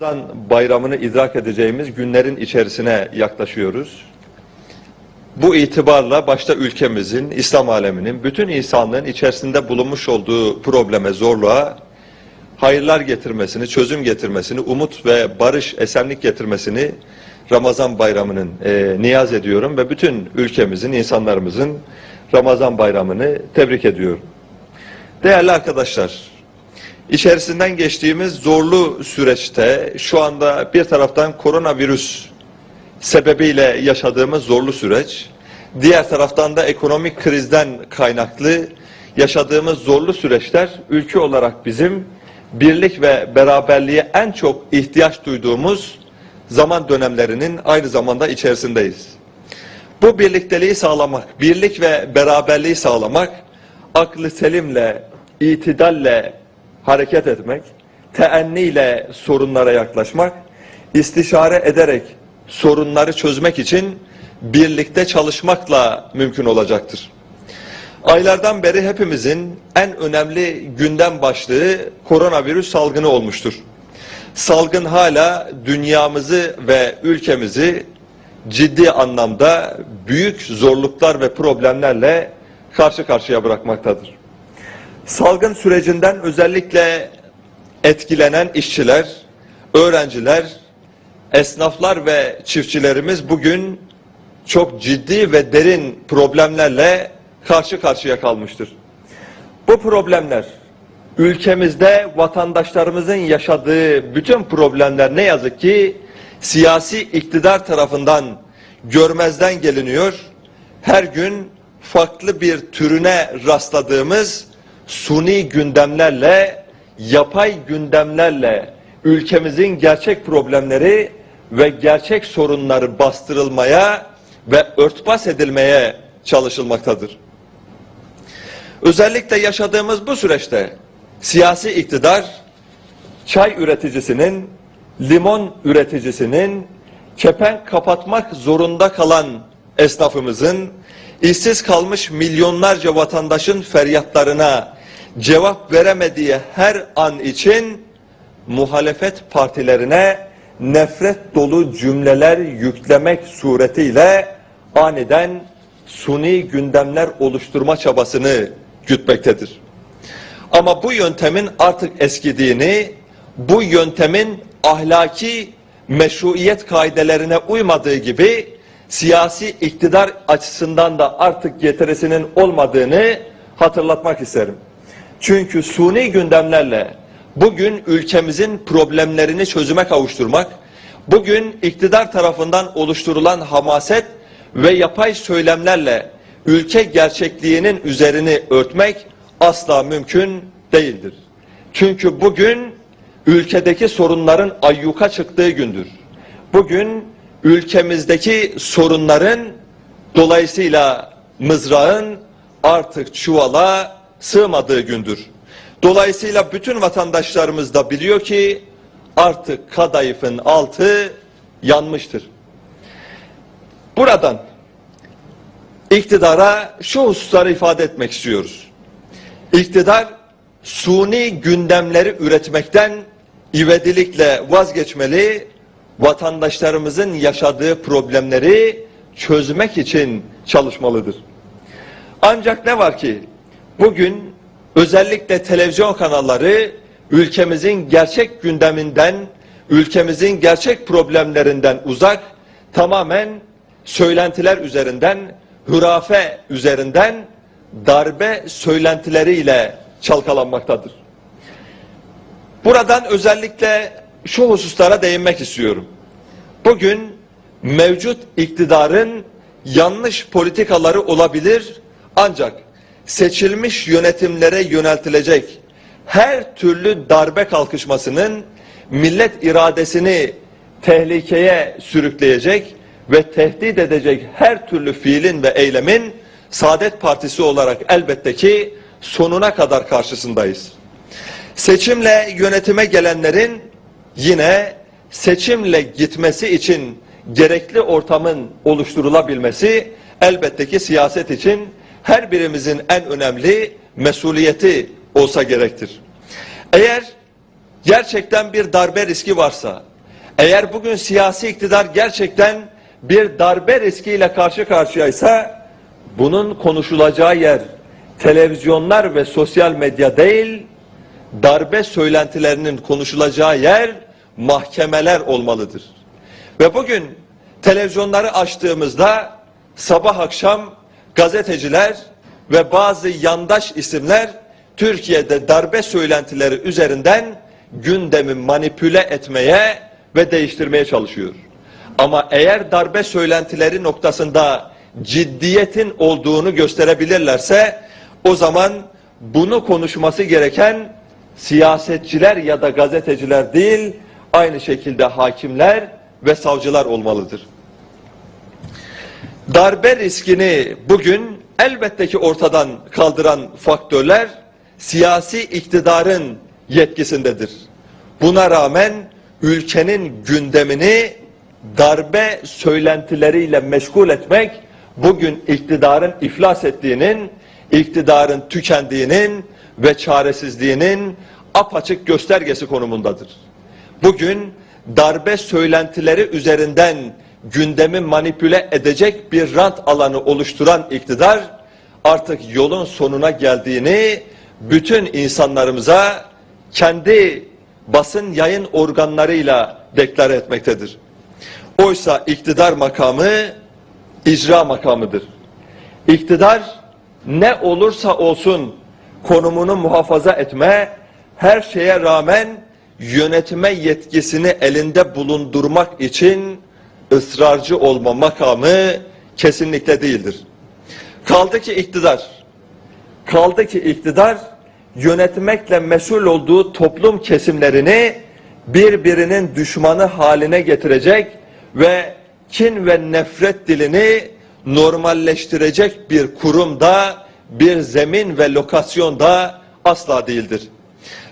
Ramazan bayramını idrak edeceğimiz günlerin içerisine yaklaşıyoruz. Bu itibarla başta ülkemizin, İslam aleminin, bütün insanlığın içerisinde bulunmuş olduğu probleme, zorluğa hayırlar getirmesini, çözüm getirmesini, umut ve barış, esenlik getirmesini Ramazan bayramının e, niyaz ediyorum ve bütün ülkemizin, insanlarımızın Ramazan bayramını tebrik ediyorum. Değerli arkadaşlar, İçerisinden geçtiğimiz zorlu süreçte şu anda bir taraftan koronavirüs sebebiyle yaşadığımız zorlu süreç, diğer taraftan da ekonomik krizden kaynaklı yaşadığımız zorlu süreçler ülke olarak bizim birlik ve beraberliğe en çok ihtiyaç duyduğumuz zaman dönemlerinin aynı zamanda içerisindeyiz. Bu birlikteliği sağlamak, birlik ve beraberliği sağlamak, aklı selimle, itidalle hareket etmek, teenniyle sorunlara yaklaşmak, istişare ederek sorunları çözmek için birlikte çalışmakla mümkün olacaktır. Aylardan beri hepimizin en önemli gündem başlığı koronavirüs salgını olmuştur. Salgın hala dünyamızı ve ülkemizi ciddi anlamda büyük zorluklar ve problemlerle karşı karşıya bırakmaktadır. Salgın sürecinden özellikle etkilenen işçiler, öğrenciler, esnaflar ve çiftçilerimiz bugün çok ciddi ve derin problemlerle karşı karşıya kalmıştır. Bu problemler ülkemizde vatandaşlarımızın yaşadığı bütün problemler ne yazık ki siyasi iktidar tarafından görmezden geliniyor. Her gün farklı bir türüne rastladığımız suni gündemlerle, yapay gündemlerle ülkemizin gerçek problemleri ve gerçek sorunları bastırılmaya ve örtbas edilmeye çalışılmaktadır. Özellikle yaşadığımız bu süreçte siyasi iktidar çay üreticisinin, limon üreticisinin, kepenk kapatmak zorunda kalan esnafımızın, işsiz kalmış milyonlarca vatandaşın feryatlarına cevap veremediği her an için muhalefet partilerine nefret dolu cümleler yüklemek suretiyle aniden suni gündemler oluşturma çabasını gütmektedir. Ama bu yöntemin artık eskidiğini, bu yöntemin ahlaki meşruiyet kaidelerine uymadığı gibi siyasi iktidar açısından da artık getirisinin olmadığını hatırlatmak isterim. Çünkü suni gündemlerle bugün ülkemizin problemlerini çözüme kavuşturmak, bugün iktidar tarafından oluşturulan hamaset ve yapay söylemlerle ülke gerçekliğinin üzerini örtmek asla mümkün değildir. Çünkü bugün ülkedeki sorunların ayyuka çıktığı gündür. Bugün ülkemizdeki sorunların dolayısıyla mızrağın artık çuvala sığmadığı gündür. Dolayısıyla bütün vatandaşlarımız da biliyor ki artık kadayıfın altı yanmıştır. Buradan iktidara şu hususları ifade etmek istiyoruz. İktidar suni gündemleri üretmekten ivedilikle vazgeçmeli, vatandaşlarımızın yaşadığı problemleri çözmek için çalışmalıdır. Ancak ne var ki bugün özellikle televizyon kanalları ülkemizin gerçek gündeminden, ülkemizin gerçek problemlerinden uzak, tamamen söylentiler üzerinden, hürafe üzerinden darbe söylentileriyle çalkalanmaktadır. Buradan özellikle şu hususlara değinmek istiyorum. Bugün mevcut iktidarın yanlış politikaları olabilir ancak seçilmiş yönetimlere yöneltilecek her türlü darbe kalkışmasının millet iradesini tehlikeye sürükleyecek ve tehdit edecek her türlü fiilin ve eylemin Saadet Partisi olarak elbette ki sonuna kadar karşısındayız. Seçimle yönetime gelenlerin yine seçimle gitmesi için gerekli ortamın oluşturulabilmesi elbette ki siyaset için her birimizin en önemli mesuliyeti olsa gerektir. Eğer gerçekten bir darbe riski varsa, eğer bugün siyasi iktidar gerçekten bir darbe riskiyle karşı karşıyaysa, bunun konuşulacağı yer televizyonlar ve sosyal medya değil, darbe söylentilerinin konuşulacağı yer mahkemeler olmalıdır. Ve bugün televizyonları açtığımızda sabah akşam gazeteciler ve bazı yandaş isimler Türkiye'de darbe söylentileri üzerinden gündemi manipüle etmeye ve değiştirmeye çalışıyor. Ama eğer darbe söylentileri noktasında ciddiyetin olduğunu gösterebilirlerse o zaman bunu konuşması gereken siyasetçiler ya da gazeteciler değil, aynı şekilde hakimler ve savcılar olmalıdır. Darbe riskini bugün elbette ki ortadan kaldıran faktörler siyasi iktidarın yetkisindedir. Buna rağmen ülkenin gündemini darbe söylentileriyle meşgul etmek bugün iktidarın iflas ettiğinin, iktidarın tükendiğinin ve çaresizliğinin apaçık göstergesi konumundadır. Bugün darbe söylentileri üzerinden gündemi manipüle edecek bir rant alanı oluşturan iktidar artık yolun sonuna geldiğini bütün insanlarımıza kendi basın yayın organlarıyla deklare etmektedir. Oysa iktidar makamı icra makamıdır. İktidar ne olursa olsun konumunu muhafaza etme, her şeye rağmen yönetme yetkisini elinde bulundurmak için ısrarcı olma makamı kesinlikle değildir. Kaldı ki iktidar, kaldı ki iktidar yönetmekle mesul olduğu toplum kesimlerini birbirinin düşmanı haline getirecek ve kin ve nefret dilini normalleştirecek bir kurumda, bir zemin ve lokasyonda asla değildir.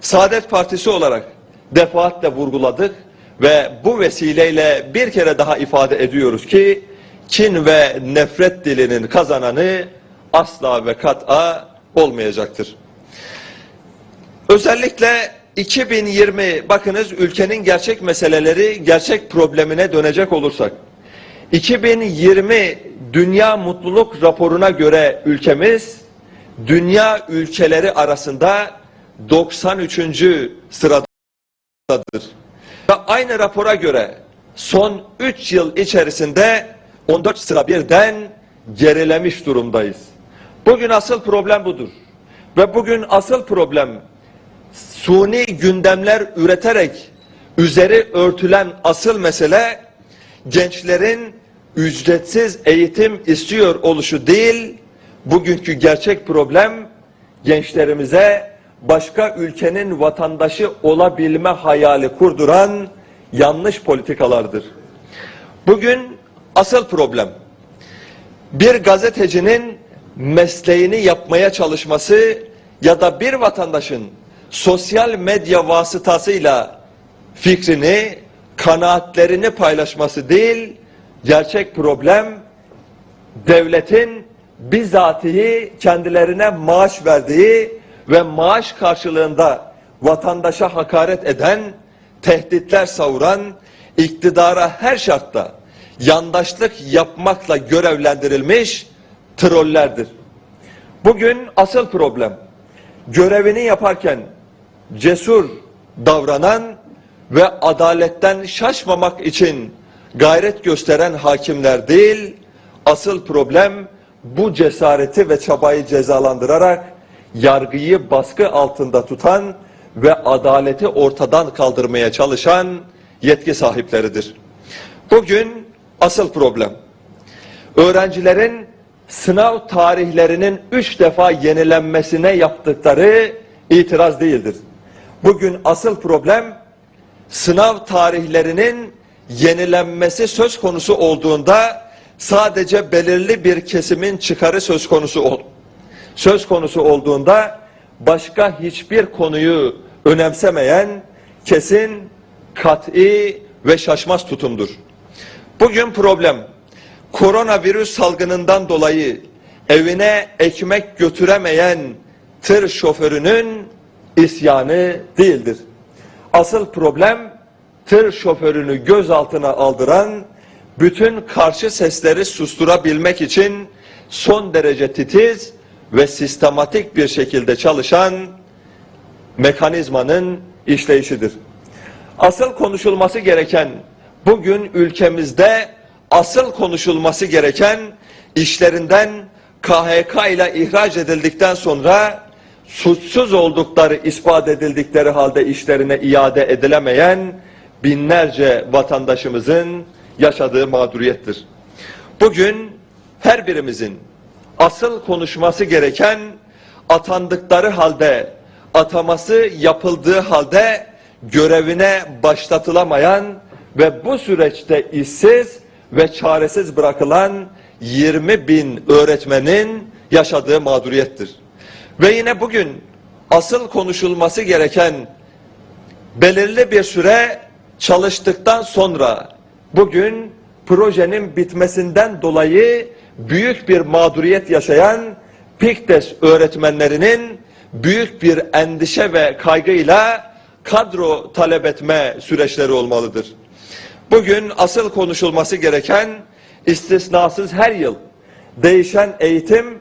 Saadet Partisi olarak defaatle vurguladık ve bu vesileyle bir kere daha ifade ediyoruz ki kin ve nefret dilinin kazananı asla ve kat'a olmayacaktır. Özellikle 2020 bakınız ülkenin gerçek meseleleri, gerçek problemine dönecek olursak 2020 Dünya Mutluluk Raporu'na göre ülkemiz dünya ülkeleri arasında 93. sıradadır. Aynı rapora göre son 3 yıl içerisinde 14 sıra birden gerilemiş durumdayız. Bugün asıl problem budur. Ve bugün asıl problem suni gündemler üreterek üzeri örtülen asıl mesele gençlerin ücretsiz eğitim istiyor oluşu değil, bugünkü gerçek problem gençlerimize başka ülkenin vatandaşı olabilme hayali kurduran yanlış politikalardır. Bugün asıl problem bir gazetecinin mesleğini yapmaya çalışması ya da bir vatandaşın sosyal medya vasıtasıyla fikrini, kanaatlerini paylaşması değil, gerçek problem devletin bizatihi kendilerine maaş verdiği ve maaş karşılığında vatandaşa hakaret eden, tehditler savuran, iktidara her şartta yandaşlık yapmakla görevlendirilmiş trollerdir. Bugün asıl problem görevini yaparken cesur davranan ve adaletten şaşmamak için gayret gösteren hakimler değil, asıl problem bu cesareti ve çabayı cezalandırarak yargıyı baskı altında tutan ve adaleti ortadan kaldırmaya çalışan yetki sahipleridir. Bugün asıl problem öğrencilerin sınav tarihlerinin üç defa yenilenmesine yaptıkları itiraz değildir. Bugün asıl problem sınav tarihlerinin yenilenmesi söz konusu olduğunda sadece belirli bir kesimin çıkarı söz konusu ol. Söz konusu olduğunda başka hiçbir konuyu önemsemeyen kesin, kat'i ve şaşmaz tutumdur. Bugün problem koronavirüs salgınından dolayı evine ekmek götüremeyen tır şoförünün isyanı değildir. Asıl problem tır şoförünü gözaltına aldıran, bütün karşı sesleri susturabilmek için son derece titiz ve sistematik bir şekilde çalışan mekanizmanın işleyişidir. Asıl konuşulması gereken bugün ülkemizde asıl konuşulması gereken işlerinden KHK ile ihraç edildikten sonra suçsuz oldukları ispat edildikleri halde işlerine iade edilemeyen binlerce vatandaşımızın yaşadığı mağduriyettir. Bugün her birimizin asıl konuşması gereken atandıkları halde, ataması yapıldığı halde görevine başlatılamayan ve bu süreçte işsiz ve çaresiz bırakılan 20 bin öğretmenin yaşadığı mağduriyettir. Ve yine bugün asıl konuşulması gereken belirli bir süre çalıştıktan sonra bugün projenin bitmesinden dolayı büyük bir mağduriyet yaşayan Piktes öğretmenlerinin büyük bir endişe ve kaygıyla kadro talep etme süreçleri olmalıdır. Bugün asıl konuşulması gereken istisnasız her yıl değişen eğitim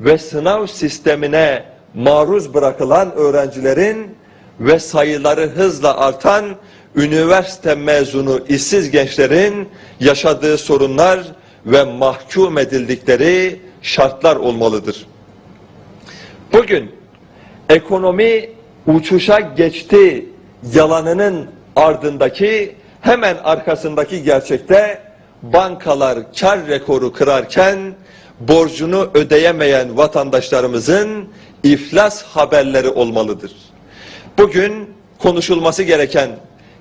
ve sınav sistemine maruz bırakılan öğrencilerin ve sayıları hızla artan üniversite mezunu işsiz gençlerin yaşadığı sorunlar ve mahkum edildikleri şartlar olmalıdır. Bugün ekonomi uçuşa geçti yalanının ardındaki hemen arkasındaki gerçekte bankalar kar rekoru kırarken borcunu ödeyemeyen vatandaşlarımızın iflas haberleri olmalıdır. Bugün konuşulması gereken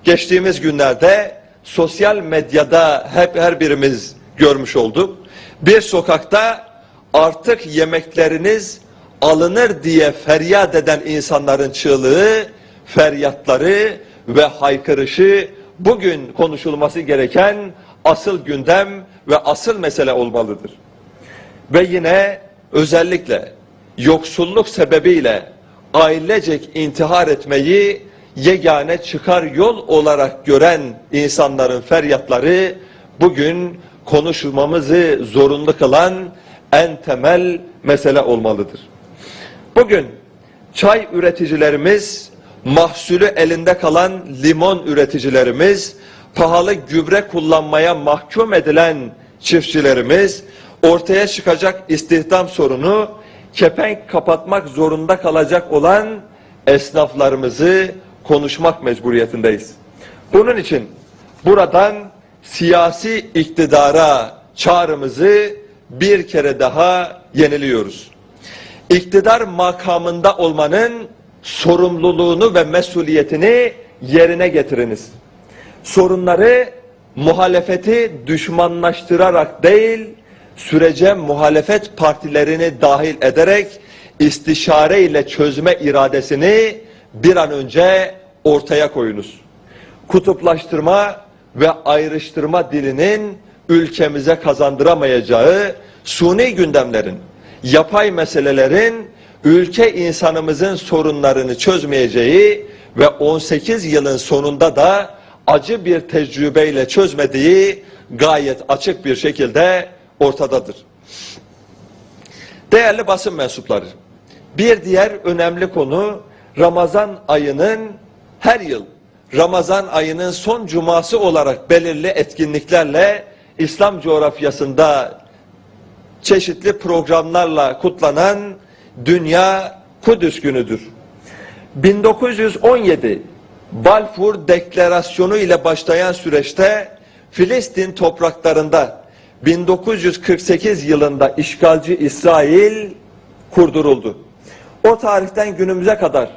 geçtiğimiz günlerde sosyal medyada hep her birimiz görmüş olduk. Bir sokakta artık yemekleriniz alınır diye feryat eden insanların çığlığı, feryatları ve haykırışı bugün konuşulması gereken asıl gündem ve asıl mesele olmalıdır. Ve yine özellikle yoksulluk sebebiyle ailecek intihar etmeyi yegane çıkar yol olarak gören insanların feryatları bugün konuşmamızı zorunlu kılan en temel mesele olmalıdır. Bugün çay üreticilerimiz, mahsulü elinde kalan limon üreticilerimiz, pahalı gübre kullanmaya mahkum edilen çiftçilerimiz, ortaya çıkacak istihdam sorunu, kepenk kapatmak zorunda kalacak olan esnaflarımızı konuşmak mecburiyetindeyiz. Bunun için buradan siyasi iktidara çağrımızı bir kere daha yeniliyoruz. İktidar makamında olmanın sorumluluğunu ve mesuliyetini yerine getiriniz. Sorunları muhalefeti düşmanlaştırarak değil, sürece muhalefet partilerini dahil ederek istişare ile çözme iradesini bir an önce ortaya koyunuz. Kutuplaştırma ve ayrıştırma dilinin ülkemize kazandıramayacağı suni gündemlerin, yapay meselelerin ülke insanımızın sorunlarını çözmeyeceği ve 18 yılın sonunda da acı bir tecrübeyle çözmediği gayet açık bir şekilde ortadadır. Değerli basın mensupları, bir diğer önemli konu Ramazan ayının her yıl Ramazan ayının son cuması olarak belirli etkinliklerle İslam coğrafyasında çeşitli programlarla kutlanan Dünya Kudüs Günü'dür. 1917 Balfour Deklarasyonu ile başlayan süreçte Filistin topraklarında 1948 yılında işgalci İsrail kurduruldu. O tarihten günümüze kadar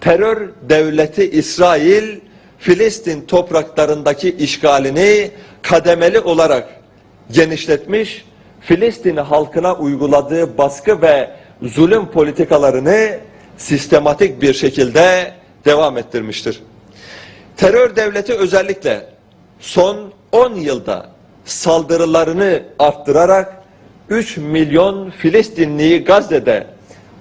terör devleti İsrail Filistin topraklarındaki işgalini kademeli olarak genişletmiş, Filistin halkına uyguladığı baskı ve zulüm politikalarını sistematik bir şekilde devam ettirmiştir. Terör devleti özellikle son 10 yılda saldırılarını arttırarak 3 milyon Filistinliyi Gazze'de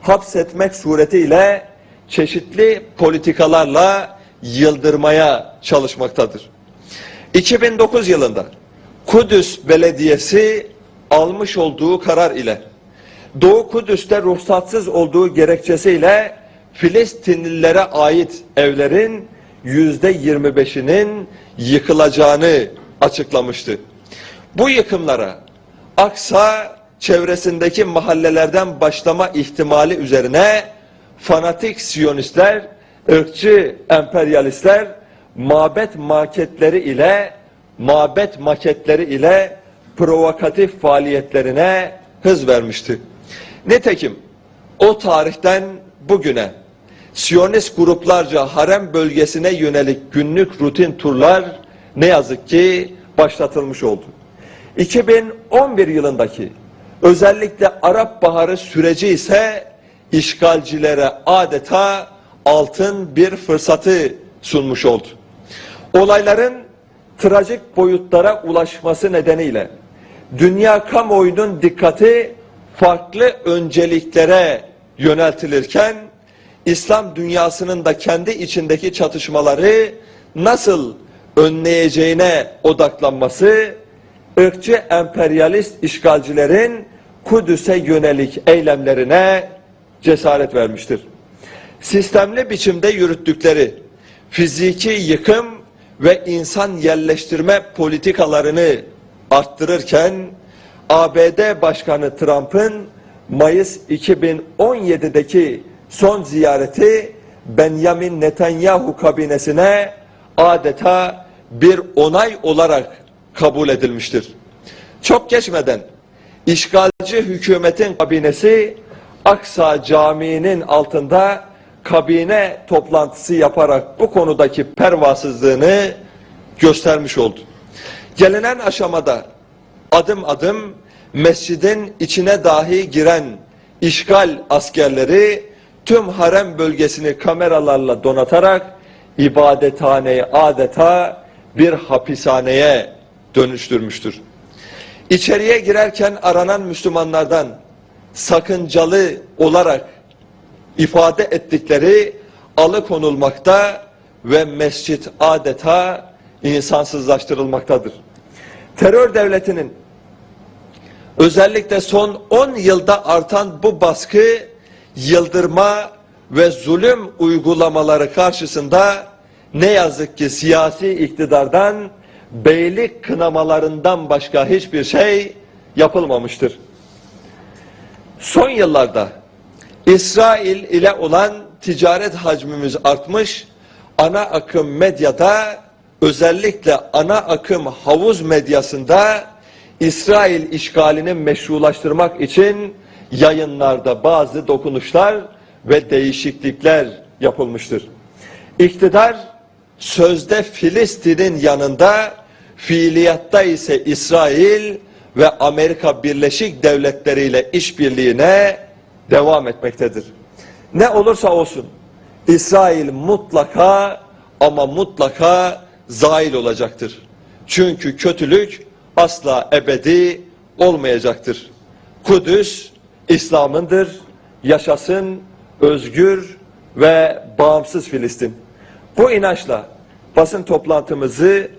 hapsetmek suretiyle çeşitli politikalarla yıldırmaya çalışmaktadır. 2009 yılında Kudüs Belediyesi almış olduğu karar ile Doğu Kudüs'te ruhsatsız olduğu gerekçesiyle Filistinlilere ait evlerin yüzde 25'inin yıkılacağını açıklamıştı. Bu yıkımlara Aksa çevresindeki mahallelerden başlama ihtimali üzerine fanatik siyonistler, ırkçı emperyalistler mabet maketleri ile mabet maketleri ile provokatif faaliyetlerine hız vermişti. Nitekim o tarihten bugüne Siyonist gruplarca harem bölgesine yönelik günlük rutin turlar ne yazık ki başlatılmış oldu. 2011 yılındaki özellikle Arap Baharı süreci ise işgalcilere adeta altın bir fırsatı sunmuş oldu. Olayların trajik boyutlara ulaşması nedeniyle dünya kamuoyunun dikkati farklı önceliklere yöneltilirken İslam dünyasının da kendi içindeki çatışmaları nasıl önleyeceğine odaklanması ırkçı emperyalist işgalcilerin Kudüs'e yönelik eylemlerine cesaret vermiştir. Sistemli biçimde yürüttükleri fiziki yıkım ve insan yerleştirme politikalarını arttırırken ABD Başkanı Trump'ın Mayıs 2017'deki son ziyareti Benjamin Netanyahu kabinesine adeta bir onay olarak kabul edilmiştir. Çok geçmeden işgalci hükümetin kabinesi Aksa Camii'nin altında kabine toplantısı yaparak bu konudaki pervasızlığını göstermiş oldu. Gelinen aşamada adım adım mescidin içine dahi giren işgal askerleri tüm harem bölgesini kameralarla donatarak ibadethaneyi adeta bir hapishaneye dönüştürmüştür. İçeriye girerken aranan Müslümanlardan sakıncalı olarak ifade ettikleri alıkonulmakta ve mescit adeta insansızlaştırılmaktadır. Terör devletinin özellikle son 10 yılda artan bu baskı, yıldırma ve zulüm uygulamaları karşısında ne yazık ki siyasi iktidardan beylik kınamalarından başka hiçbir şey yapılmamıştır. Son yıllarda İsrail ile olan ticaret hacmimiz artmış, ana akım medyada özellikle ana akım havuz medyasında İsrail işgalini meşrulaştırmak için yayınlarda bazı dokunuşlar ve değişiklikler yapılmıştır. İktidar sözde Filistin'in yanında fiiliyatta ise İsrail ve Amerika Birleşik Devletleri ile işbirliğine devam etmektedir. Ne olursa olsun İsrail mutlaka ama mutlaka zail olacaktır. Çünkü kötülük asla ebedi olmayacaktır. Kudüs İslam'ındır. Yaşasın özgür ve bağımsız Filistin. Bu inançla basın toplantımızı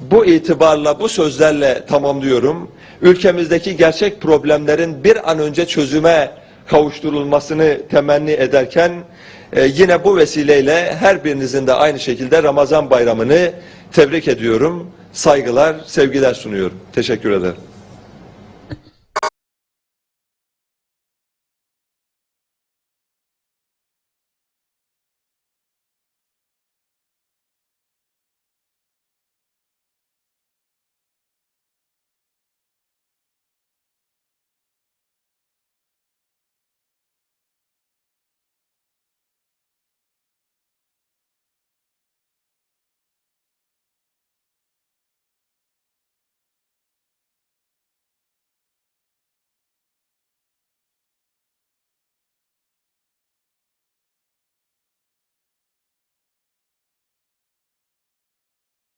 bu itibarla, bu sözlerle tamamlıyorum. Ülkemizdeki gerçek problemlerin bir an önce çözüme kavuşturulmasını temenni ederken e, yine bu vesileyle her birinizin de aynı şekilde Ramazan bayramını tebrik ediyorum. Saygılar, sevgiler sunuyorum. Teşekkür ederim.